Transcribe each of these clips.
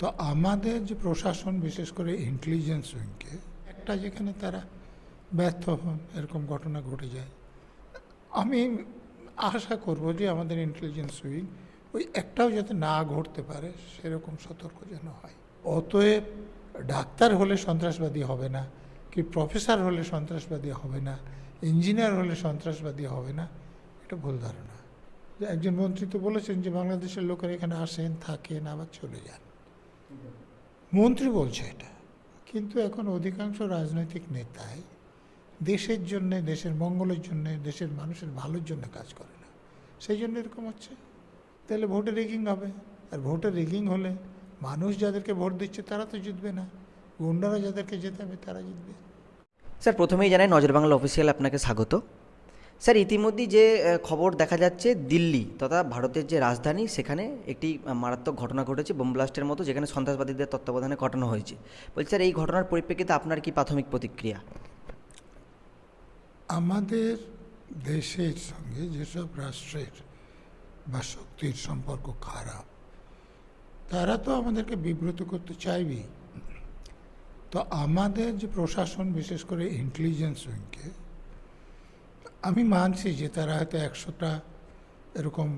তো আমাদের যে প্রশাসন, বিশেষ করে ইন্টেলিজেন্স উইংকে একটা যেখানে তারা ব্যর্থ হন, এরকম ঘটনা ঘটে যায়। আমি আশা করব যে আমাদের ইন্টেলিজেন্স উইং ওই একটাও যাতে না ঘটতে পারে, সেরকম সতর্ক যেন হয়। অতএব ডাক্তার হলে সন্ত্রাসবাদী হবে না, কি প্রফেসর হলে সন্ত্রাসবাদী হবে না ইঞ্জিনিয়ার হলে সন্ত্রাসবাদী হবে না, এটা ভুল ধারণা। একজন মন্ত্রী তো বলেছেন যে, বাংলাদেশের লোকেরা এখানে আসেন, থাকেন, আবার চলে যান। মন্ত্রী বলছে এটা। কিন্তু এখন অধিকাংশ রাজনৈতিক নেতাই দেশের জন্য, দেশের মঙ্গলের জন্য, দেশের মানুষের ভালোর জন্য কাজ করে না। সেই জন্য এরকম হচ্ছে। তাহলে ভোটে রেগিং হবে। আর ভোটে রেগিং হলে মানুষ যাদেরকে ভোট দিচ্ছে তারা তো জিতবে না। গুন্ডারা যাদেরকে জেতাবে তারা জিতবে। স্যার, প্রথমেই জানাই নজর বাংলা অফিসিয়াল আপনাকে স্বাগত। স্যার, ইতিমধ্যেই যে খবর দেখা যাচ্ছে দিল্লি তথা ভারতের যে রাজধানী, সেখানে একটি মারাত্মক ঘটনা ঘটেছে, বোম ব্লাস্টের মতো, যেখানে সন্ত্রাসবাদীদের তত্ত্বাবধানে ঘটানো হয়েছে। বলছি স্যার, এই ঘটনার পরিপ্রেক্ষিতে আপনার কি প্রাথমিক প্রতিক্রিয়া? আমাদের দেশের সঙ্গে যেসব রাষ্ট্রের বা শক্তির সম্পর্ক খারাপ, তারা তো আমাদেরকে বিব্রত করতে চাইবেই তো আমাদের যে প্রশাসন, বিশেষ করে ইন্টেলিজেন্স উইংকে আমি মানছি যে তারা হয়তো একশোটা এরকম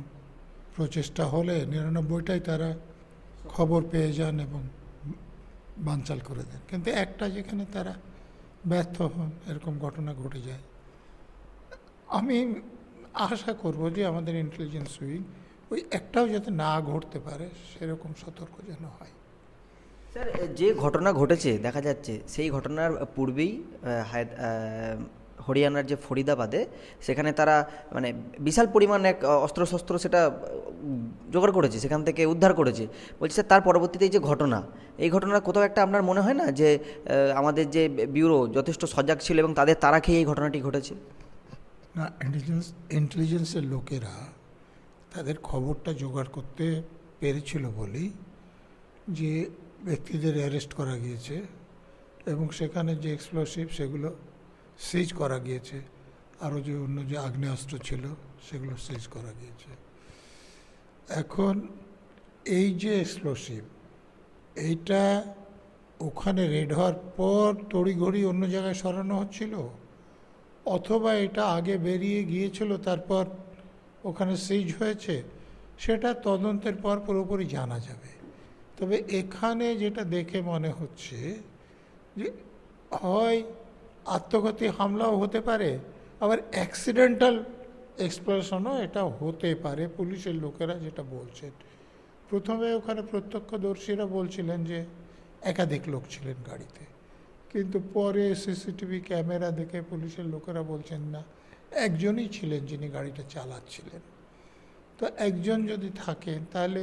প্রচেষ্টা হলে নিরানব্বইটাই তারা খবর পেয়ে যান এবং বানচাল করে দেন। কিন্তু একটা যেখানে তারা ব্যর্থ হন, এরকম ঘটনা ঘটে যায়। আমি আশা করব যে আমাদের ইন্টেলিজেন্স উইং ওই একটাও যাতে না ঘটতে পারে, সেরকম সতর্ক যেন হয়। স্যার যে ঘটনা ঘটেছে, দেখা যাচ্ছে, সেই ঘটনার পূর্বেই হরিয়ানার যে ফরিদাবাদে, সেখানে তারা মানে বিশাল পরিমাণ এক অস্ত্রশস্ত্র সেটা জোগাড় করেছে, সেখান থেকে উদ্ধার করেছে। বলছি স্যার তার পরবর্তীতে এই যে ঘটনা, এই ঘটনা কোথাও একটা আপনার মনে হয় না যে আমাদের যে ব্যুরো যথেষ্ট সজাগ ছিল এবং তাদের তারা খেয়ে এই ঘটনাটি ঘটেছে? না ইন্টেলিজেন্স ইন্টেলিজেন্সের লোকেরা তাদের খবরটা জোগাড় করতে পেরেছিল বলেই যে ব্যক্তিদের অ্যারেস্ট করা গিয়েছে এবং সেখানে যে এক্সপ্লোসিভ সেগুলো সিজ করা গিয়েছে। আরও যে অন্য যে আগ্নেয়াস্ত্র ছিল, সেগুলো সিজ করা গিয়েছে। এখন এই যে এক্সপ্লোসিভ এইটা ওখানে রেড হওয়ার পর তড়িঘড়ি অন্য জায়গায় সরানো হচ্ছিল? অথবা এটা আগে বেরিয়ে গিয়েছিল, তারপর ওখানে সিজ হয়েছে? সেটা তদন্তের পর পুরোপুরি জানা যাবে। তবে এখানে যেটা দেখে মনে হচ্ছে যে হয় আত্মঘাতী হামলাও হতে পারে, আবার অ্যাক্সিডেন্টাল এক্সপ্লোশনও এটা হতে পারে, পুলিশের লোকেরা যেটা বলছেন। প্রথমে ওখানে প্রত্যক্ষদর্শীরা বলছিলেন যে একাধিক লোক ছিলেন গাড়িতে, কিন্তু পরে সিসিটিভি ক্যামেরা দেখে পুলিশের লোকেরা বলছেন না, একজনই ছিলেন যিনি গাড়িটা চালাচ্ছিলেন। তো একজন যদি থাকেন, তাহলে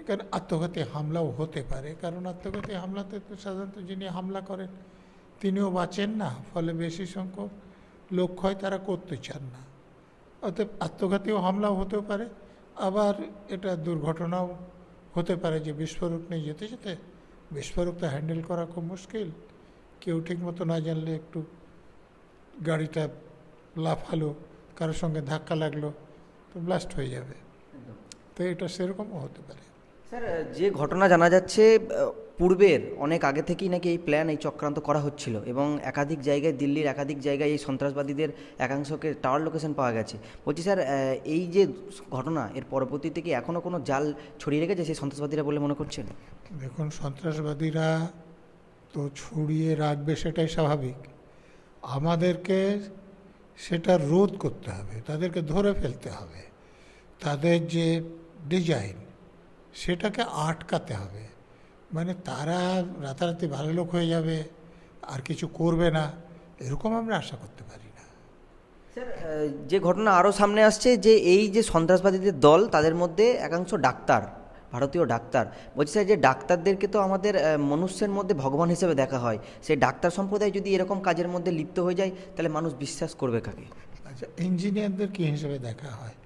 এখানে আত্মঘাতী হামলাও হতে পারে, কারণ আত্মঘাতী হামলাতে তো সাধারণত যিনি হামলা করেন তিনিও বাঁচেন না ফলে বেশি সংখ্যক লোক হয় তারা করতে চান না। অতএব আত্মঘাতীয় হামলাও হতেও পারে আবার এটা দুর্ঘটনাও হতে পারে যে বিস্ফোরক নিয়ে যেতে যেতে বিস্ফোরকটা হ্যান্ডেল করা খুব মুশকিল। কেউ ঠিক মতো না জানলে একটু গাড়িটা লাফালো কারোর সঙ্গে ধাক্কা লাগল তো ব্লাস্ট হয়ে যাবে। তো এটা সেরকমও হতে পারে। স্যার যে ঘটনা জানা যাচ্ছে পূর্বের অনেক আগে থেকেই নাকি এই প্ল্যান এই চক্রান্ত করা হচ্ছিল এবং একাধিক জায়গায়, দিল্লির একাধিক জায়গায় এই সন্ত্রাসবাদীদের একাংশকে টাওয়ার লোকেশন পাওয়া গেছে। বলছি স্যার এই যে ঘটনা, এর পরবর্তীতে কি এখনও কোনো জাল ছড়িয়ে রেখেছে সেই সন্ত্রাসবাদীরা বলে মনে করছেন? দেখুন, সন্ত্রাসবাদীরা তো ছড়িয়ে রাখবে সেটাই স্বাভাবিক। আমাদেরকে সেটা রোধ করতে হবে, তাদেরকে ধরে ফেলতে হবে। তাদের যে ডিজাইন সেটাকে আটকাতে হবে। মানে তারা রাতারাতি ভালো লোক হয়ে যাবে আর কিছু করবে না এরকম আমরা আশা করতে পারি না। স্যার যে ঘটনা আরও সামনে আসছে যে এই যে সন্ত্রাসবাদীদের দল তাদের মধ্যে একাংশ ডাক্তার ভারতীয় ডাক্তার। বলছি স্যার যে ডাক্তারদেরকে তো আমাদের মনুষ্যের মধ্যে ভগবান হিসেবে দেখা হয়। সেই ডাক্তার সম্প্রদায় যদি এরকম কাজের মধ্যে লিপ্ত হয়ে যায় তাহলে মানুষ বিশ্বাস করবে কাকে? আচ্ছা ইঞ্জিনিয়ারদের কী হিসেবে দেখা হয়?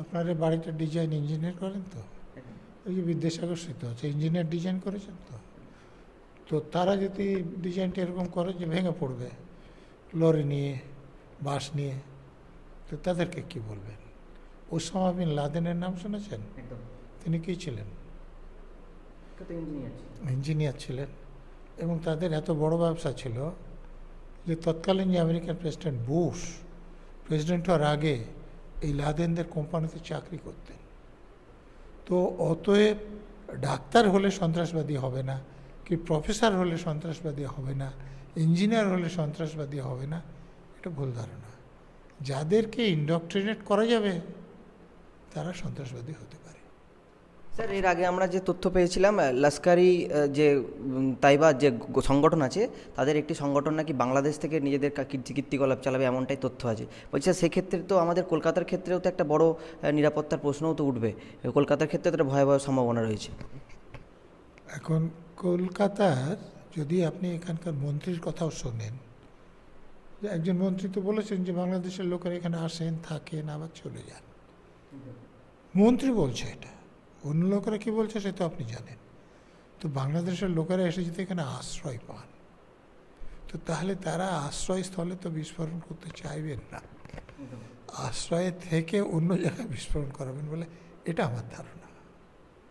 আপনারা বাড়িটা ডিজাইন ইঞ্জিনিয়ার করেন তো? ওই যে বিদ্যাসাগর সেতু আছে ইঞ্জিনিয়ার ডিজাইন করেছেন তো? তো তারা যদি ডিজাইনটা এরকম করে যে ভেঙে পড়বে লরি নিয়ে বাস নিয়ে তো তাদেরকে কি বলবেন? ওসামা বিন লাদেনের নাম শুনেছেন? তিনি কী ছিলেন? ইঞ্জিনিয়ার ছিলেন। এবং তাদের এত বড় ব্যবসা ছিল যে তৎকালীন যে আমেরিকান প্রেসিডেন্ট বুশ প্রেসিডেন্ট হওয়ার আগে এই লাদেনদের কোম্পানিতে চাকরি করতেন। তো অতএব ডাক্তার হলে সন্ত্রাসবাদী হবে না, কি প্রফেসর হলে সন্ত্রাসবাদী হবে না, ইঞ্জিনিয়ার হলে সন্ত্রাসবাদী হবে না, এটা ভুল ধারণা। যাদেরকে ইন্ডক্ট্রিনেট করা যাবে, তারা সন্ত্রাসবাদী হতে পারে। স্যার, এর আগে আমরা যে তথ্য পেয়েছিলাম লস্করি যে তাইবা যে সংগঠন আছে, তাদের একটি সংগঠন নাকি বাংলাদেশ থেকে নিজেদের কীর্তি- কীর্তিকলাপ চালাবে এমনটাই তথ্য আছে। বলছি, স্যার, সেক্ষেত্রে তো আমাদের কলকাতার ক্ষেত্রেও তো একটা বড় নিরাপত্তার প্রশ্নও তো উঠবে। কলকাতার ক্ষেত্রে তো একটা ভয়াবহ সম্ভাবনা রয়েছে। এখন কলকাতার, যদি আপনি এখানকার মন্ত্রীর কথাও শোনেন একজন মন্ত্রী তো বলেছেন যে বাংলাদেশের লোকেরা এখানে আসেন, থাকেন, আবার চলে যান। মন্ত্রী বলছে এটা। অন্য লোকেরা কী বলছে সে তো আপনি জানেন। তো বাংলাদেশের লোকেরা এসে যদি এখানে আশ্রয় পান। তো তাহলে তারা আশ্রয়স্থলে তো বিস্ফোরণ করতে চাইবেন না। আশ্রয়ে থেকে অন্য জায়গায় বিস্ফোরণ করাবেন বলে এটা আমার ধারণা।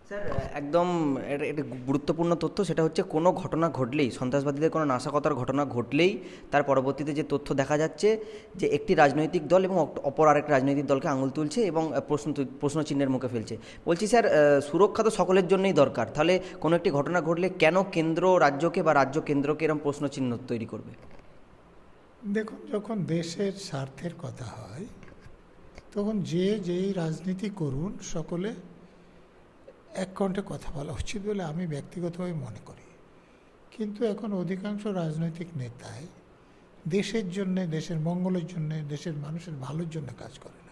স্যার, একদম এটা গুরুত্বপূর্ণ তথ্য সেটা হচ্ছে কোনো ঘটনা ঘটলেই, সন্ত্রাসবাদীদের কোনো নাশকতার ঘটনা ঘটলেই তার পরবর্তীতে যে তথ্য দেখা যাচ্ছে যে একটি রাজনৈতিক দল এবং অপ- অপর আরেক রাজনৈতিক দলকে আঙুল তুলছে এবং প্রশ্ন প্রশ্নচিহ্নের মুখে ফেলছে। বলছি স্যার সুরক্ষা তো সকলের জন্যই দরকার। তাহলে কোনো একটি ঘটনা ঘটলে কেন কেন্দ্র রাজ্যকে বা রাজ্য কেন্দ্রকে এরকম প্রশ্নচিহ্ন তৈরি করবে? দেখুন, যখন দেশের স্বার্থের কথা হয়, তখন যে যেই রাজনীতি করুন, সকলে এক কণ্ঠে কথা বলা উচিত বলে আমি ব্যক্তিগতভাবে মনে করি। কিন্তু এখন অধিকাংশ রাজনৈতিক নেতাই দেশের জন্যে, দেশের মঙ্গলের জন্যে, দেশের মানুষের ভালোর জন্য কাজ করে না।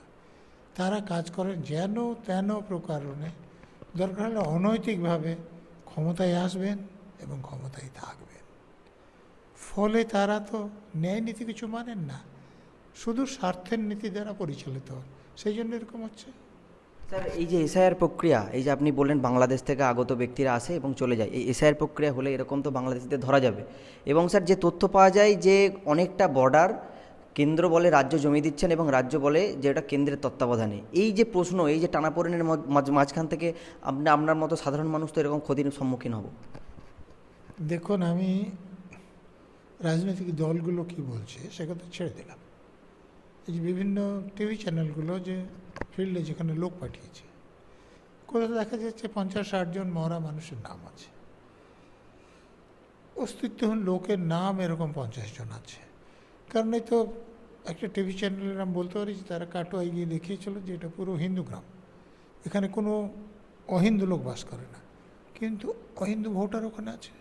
তারা কাজ করেন যেন তেন প্রকারণে। দরকার হলে অনৈতিকভাবে ক্ষমতায় আসবেন এবং ক্ষমতায় থাকবেন। ফলে তারা তো ন্যায় নীতি কিছু মানেন না। শুধু স্বার্থের নীতি দ্বারা পরিচালিত। সেই জন্য এরকম হচ্ছে। স্যার, এই যে এসআইআর প্রক্রিয়া, এই যে আপনি বললেন বাংলাদেশ থেকে আগত ব্যক্তিরা আসে এবং চলে যায়, এই এসআইআর প্রক্রিয়া হলে এরকম তো বাংলাদেশিদের ধরা যাবে। এবং স্যার, যে তথ্য পাওয়া যায় যে অনেকটা বর্ডার কেন্দ্র বলে রাজ্য জমি দিচ্ছেন এবং রাজ্য বলে যে এটা কেন্দ্রের তত্ত্বাবধানে। এই যে প্রশ্ন, এই যে টানাপোড়েনের মাঝখান থেকে আপনি, আপনার মতো সাধারণ মানুষ তো এরকম ক্ষতির সম্মুখীন হব। দেখুন, আমি রাজনৈতিক দলগুলো কি বলছে সে ছেড়ে দিলাম। এই যে বিভিন্ন টিভি চ্যানেলগুলো যে ফিল্ডে যেখানে লোক পাঠিয়েছে। কোথাও দেখা যাচ্ছে পঞ্চাশ ষাট জন মরা মানুষের নাম আছে। অস্তিত্বহীন লোকের নাম এরকম পঞ্চাশ জন আছে। কারণ এই তো একটা টিভি চ্যানেলের নাম বলতে পারি যে তারা কাটোয়ায় গিয়ে দেখিয়েছিল যে এটা পুরো হিন্দু গ্রাম। এখানে কোনো অহিন্দু লোক বাস করে না। কিন্তু অহিন্দু ভোটার ওখানে আছে।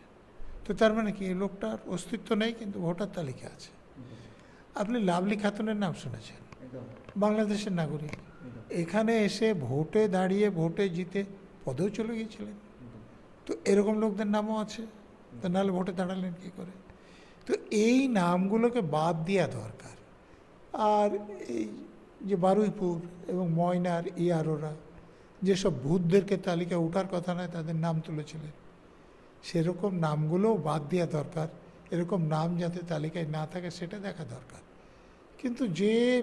তো তার মানে কি? এই লোকটার অস্তিত্ব নেই কিন্তু ভোটার তালিকা আছে। আপনি লাভলি খাতুনের নাম শুনেছেন? বাংলাদেশের নাগরিক। এখানে এসে ভোটে দাঁড়িয়ে, ভোটে জিতে পদেও চলে গিয়েছিলেন। তো এরকম লোকদের নামও আছে। তো নাহলে ভোটে দাঁড়ালেন কী করে? তো এই নামগুলোকে বাদ দেওয়া দরকার। আর এই যে বারুইপুর এবং ময়নার, ইয়ারোরা, যেসব ভূতদেরকে তালিকা ওঠার কথা নয়, তাদের নাম তুলেছিলেন। সেরকম নামগুলোও বাদ দেওয়া দরকার। এরকম নাম যাতে তালিকায় না থাকে, সেটা দেখা দরকার। কিন্তু যে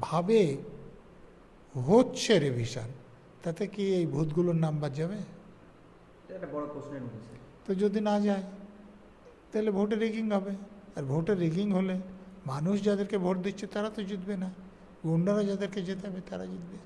ভাবে হচ্ছে রিভিশন তাতে কি এই ভূতগুলোর নাম বাদ যাবে? একটা বড় প্রশ্নের তো যদি না যায় তাহলে ভোটে রিগিং হবে। আর ভোটে রিগিং হলে মানুষ যাদেরকে ভোট দিচ্ছে তারা তো জিতবে না। গুন্ডারা যাদেরকে জেতাবে তারা জিতবে।